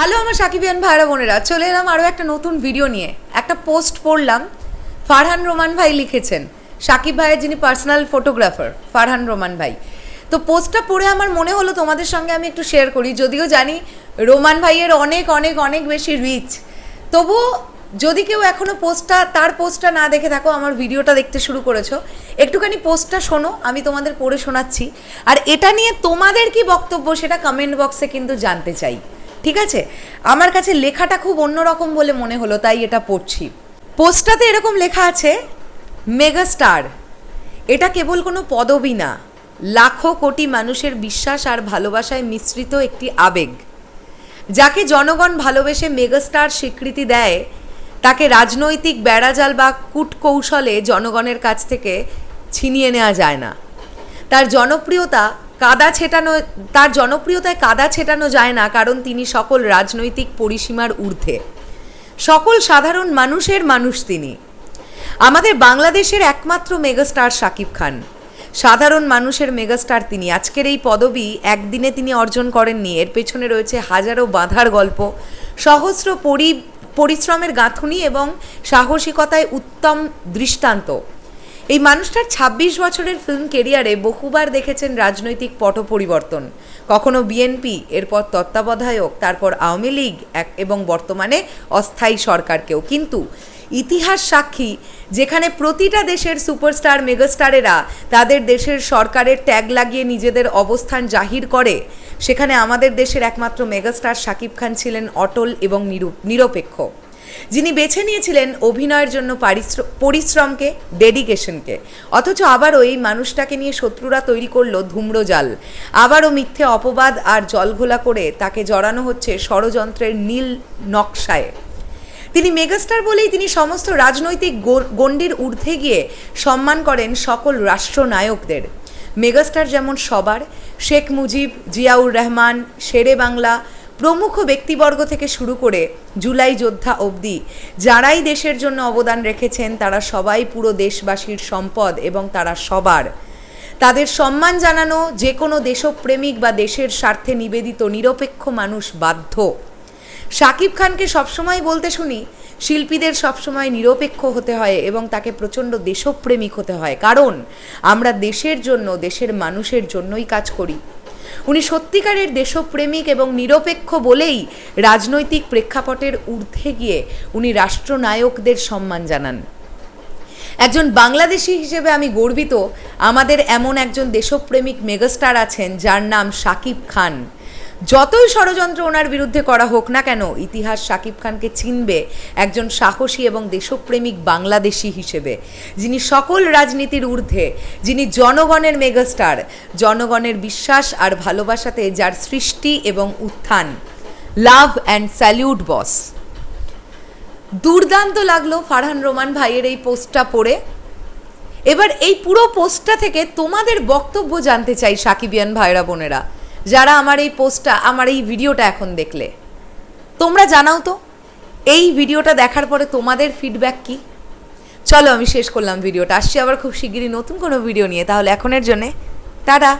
Hello আমার সাকিবিয়ান ভাইরা বোনেরা, চলে এলাম আরও একটা নতুন ভিডিও নিয়ে। একটা পোস্ট পড়লাম, ফারহান রোমান ভাই লিখেছেন। সাকিব ভাইয়ের যিনি পার্সোনাল ফটোগ্রাফার ফারহান রোমান ভাই। তো পোস্টটা পড়ে আমার মনে হলো তোমাদের সঙ্গে আমি একটু শেয়ার করি, যদিও জানি রোমান ভাইয়ের অনেক অনেক অনেক বেশি রিচ তবুও যদি কেউ এখনও পোস্টটা তার পোস্টটা না দেখে থাকো, আমার ভিডিওটা দেখতে শুরু করেছ, একটুখানি পোস্টটা শোনো, আমি তোমাদের পড়ে শোনাচ্ছি। আর এটা নিয়ে তোমাদের কি বক্তব্য, সেটা কমেন্ট বক্সে কিন্তু জানতে চাই। ঠিক আছে? আমার কাছে লেখাটা খুব অন্যরকম বলে মনে হলো, তাই এটা পড়ছি। পোস্টটাতে এরকম লেখা আছে, মেগাস্টার, এটা কেবল কোনো পদবি না। লাখো কোটি মানুষের বিশ্বাস আর ভালোবাসায় মিশ্রিত একটি আবেগ। যাকে জনগণ ভালোবেসে মেগাস্টার স্বীকৃতি দেয়, তাকে রাজনৈতিক বেড়াজাল বা কূটকৌশলে জনগণের কাছ থেকে ছিনিয়ে নেওয়া যায় না। তার জনপ্রিয়তা কাদা ছেটানো, তার জনপ্রিয়তায় কাদা ছেটানো যায় না, কারণ তিনি সকল রাজনৈতিক পরিসীমার ঊর্ধ্বে। সকল সাধারণ মানুষের মানুষ তিনি। আমাদের বাংলাদেশের একমাত্র মেগাস্টার শাকিব খান। সাধারণ মানুষের মেগাস্টার তিনি। আজকের এই পদবি একদিনে তিনি অর্জন করেননি। এর পেছনে রয়েছে হাজারো বাধার গল্প, সহস্র পরি, পরিশ্রমের গাঁথুনি এবং সাহসিকতায় উত্তম দৃষ্টান্ত। এই মানুষটার ২৬ বছরের ফিল্ম কেরিয়ারে বহুবার দেখেছেন রাজনৈতিক পট পরিবর্তন। কখনো বিএনপি এরপর তত্ত্বাবধায়ক, তারপর আওয়ামী লীগ, এক- এবং বর্তমানে অস্থায়ী সরকারকেও। কিন্তু ইতিহাস সাক্ষী, যেখানে প্রতিটা দেশের সুপারস্টার মেগাস্টারেরা তাদের দেশের সরকারের ট্যাগ লাগিয়ে নিজেদের অবস্থান জাহির করে, সেখানে আমাদের দেশের একমাত্র মেগাস্টার শাকিব খান ছিলেন অটল এবং নিরু- নিরপেক্ষ। যিনি বেছে নিয়েছিলেন অভিনয়ের জন্য পরিশ্রমকে ডেডিকেশনকে অথচ আবারও এই মানুষটাকে নিয়ে শত্রুরা তৈরি করল ধূম্রজাল আবারও মিথ্যে অপবাদ আর জলঘোলা করে তাকে জড়ানো হচ্ছে ষড়যন্ত্রের নীল নকশায়। তিনি মেগাস্টার বলেই তিনি সমস্ত রাজনৈতিক গণ্ডির ঊর্ধ্বে গিয়ে সম্মান করেন সকল রাষ্ট্রনায়কদের। মেগাস্টার যেমন সবার, শেখ মুজিব, জিয়াউর রহমান, শেরে বাংলা প্রমুখ ব্যক্তিবর্গ থেকে শুরু করে জুলাই যোদ্ধা অবধি যারাই দেশের জন্য অবদান রেখেছেন, তারা সবাই পুরো দেশবাসীর সম্পদ এবং তারা সবার। তাদের সম্মান জানানো যে কোনো দেশপ্রেমিক বা দেশের স্বার্থে নিবেদিত নিরপেক্ষ মানুষ বাধ্য। শাকিব খানকে সবসময় বলতে শুনি, শিল্পীদের সবসময় নিরপেক্ষ হতে হয় এবং তাকে প্রচণ্ড দেশপ্রেমিক হতে হয়। কারণ আমরা দেশের জন্য, দেশের মানুষের জন্যই কাজ করি। উনি সত্যিকারের দেশপ্রেমিক এবং নিরপেক্ষ বলেই রাজনৈতিক প্রেক্ষাপটের ঊর্ধ্বে গিয়ে উনি রাষ্ট্রনায়কদের সম্মান জানান। একজন বাংলাদেশি হিসেবে আমি গর্বিত, আমাদের এমন একজন দেশপ্রেমিক মেগাস্টার আছেন যার নাম সাকিব খান। যতই ষড়যন্ত্র ওনার বিরুদ্ধে করা হোক না কেন, ইতিহাস শাকিব খানকে চিনবে একজন সাহসী এবং দেশপ্রেমিক বাংলাদেশি হিসেবে। যিনি সকল রাজনীতির ঊর্ধ্বে, যিনি জনগণের মেগাস্টার, জনগণের বিশ্বাস আর ভালোবাসাতে যার সৃষ্টি এবং উত্থান। Love and salute, boss. দুর্দান্ত লাগল ফারহান রোমান ভাইয়ের এই পোস্টটা পড়ে। এবার এই পুরো পোস্টটা থেকে তোমাদের বক্তব্য জানতে চাই সাকিবিয়ান ভাইরা বোনেরা। যারা আমার এই পোস্টটা, আমার এই ভিডিওটা এখন দেখলে। তোমরা জানাও তো, এই ভিডিওটা দেখার পরে তোমাদের ফিডব্যাক কি? চলো আমি শেষ করলাম ভিডিওটা। আসছি আবার খুব শিগগিরই নতুন কোনো ভিডিও নিয়ে। তাহলে এখনের জন্যে, টাটা।